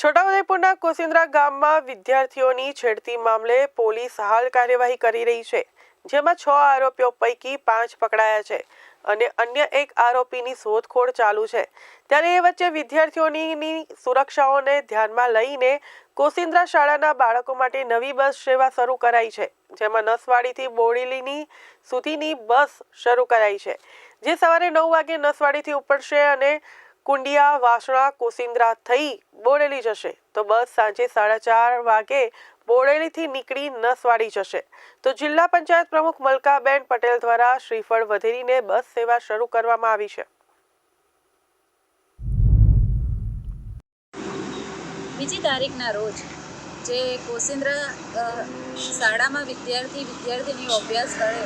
છોટાઉદેપુરના કોસિન્દ્રા ગામમાં વિદ્યાર્થીઓની છેડતી મામલે પોલીસ હાલ કાર્યવાહી કરી રહી છે, જેમાં છ આરોપીઓ પૈકી પાંચ પકડાયા છે અને અન્ય એક આરોપીની શોધખોળ ચાલુ છે. ત્યારે એ વચ્ચે વિદ્યાર્થીઓની સુરક્ષાઓને ધ્યાનમાં લઈને કોસિન્દ્રા શાળાના બાળકો માટે નવી બસ સેવા શરૂ કરાઈ છે, જેમાં નસવાડીથી બોડેલીની સુધીની બસ શરૂ કરાઈ છે, જે સવારે નવ વાગે નસવાડીથી ઉપડશે અને કુંડિયા, વાસણા કોસિન્દ્રા થઈ બોડેલી જશે. તો બસ સાંજે સાડા ચાર વાગે બોડેલીથી નીકળી નસવાડી જશે. તો જિલ્લા પંચાયત પ્રમુખ મલકાબેન પટેલ દ્વારા શ્રીફળ વધેરીને બસ સેવા શરૂ કરવામાં આવી છે. બીજી તારીખના રોજ જે કોસિન્દ્રા શાળામાં વિદ્યાર્થી વિદ્યાર્થીનીઓ અભ્યાસ કરે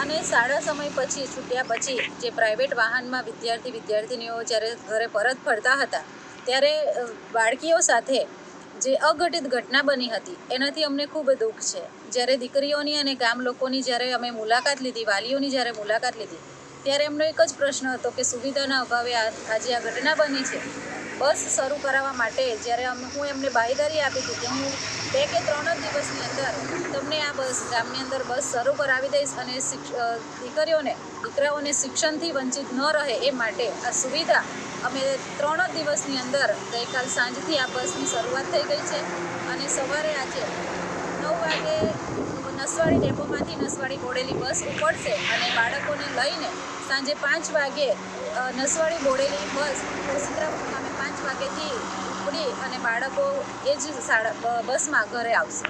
અને શાળા સમય પછી, છૂટ્યા પછી જે પ્રાઇવેટ વાહનમાં વિદ્યાર્થી વિદ્યાર્થીનીઓ જ્યારે ઘરે પરત ફરતા હતા, ત્યારે બાળકીઓ સાથે જે અઘટિત ઘટના બની હતી, એનાથી અમને ખૂબ દુઃખ છે. જ્યારે દીકરીઓની અને ગામ લોકોની જ્યારે અમે મુલાકાત લીધી, વાલીઓની જ્યારે મુલાકાત લીધી, ત્યારે એમનો એક જ પ્રશ્ન હતો કે, સુવિધાના અભાવે આજે આ ઘટના બની છે? બસ શરૂ કરાવવા માટે જ્યારે હું એમને બાંયધરી આપી હતી કે હું બે કે ત્રણ જ દિવસની અંદર તમને આ બસ ગામની અંદર બસ શરૂ કરાવી દઈશ અને દીકરીઓને, દીકરાઓને શિક્ષણથી વંચિત ન રહે એ માટે આ સુવિધા અમે ત્રણ જ દિવસની અંદર ગઈકાલ સાંજથી આ બસની શરૂઆત થઈ ગઈ છે અને સવારે આજે નવ વાગે નસવાડી ડેપોમાંથી નસવાડી બોડેલી બસ ઉપડશે અને બાળકોને લઈને સાંજે પાંચ વાગે નસવાડી બોડેલી બસ કોસિન્દ્રા મુકામે પાંચ વાગ્યેથી ઉપડી અને બાળકો એ જ શાળા બસમાં ઘરે આવશે.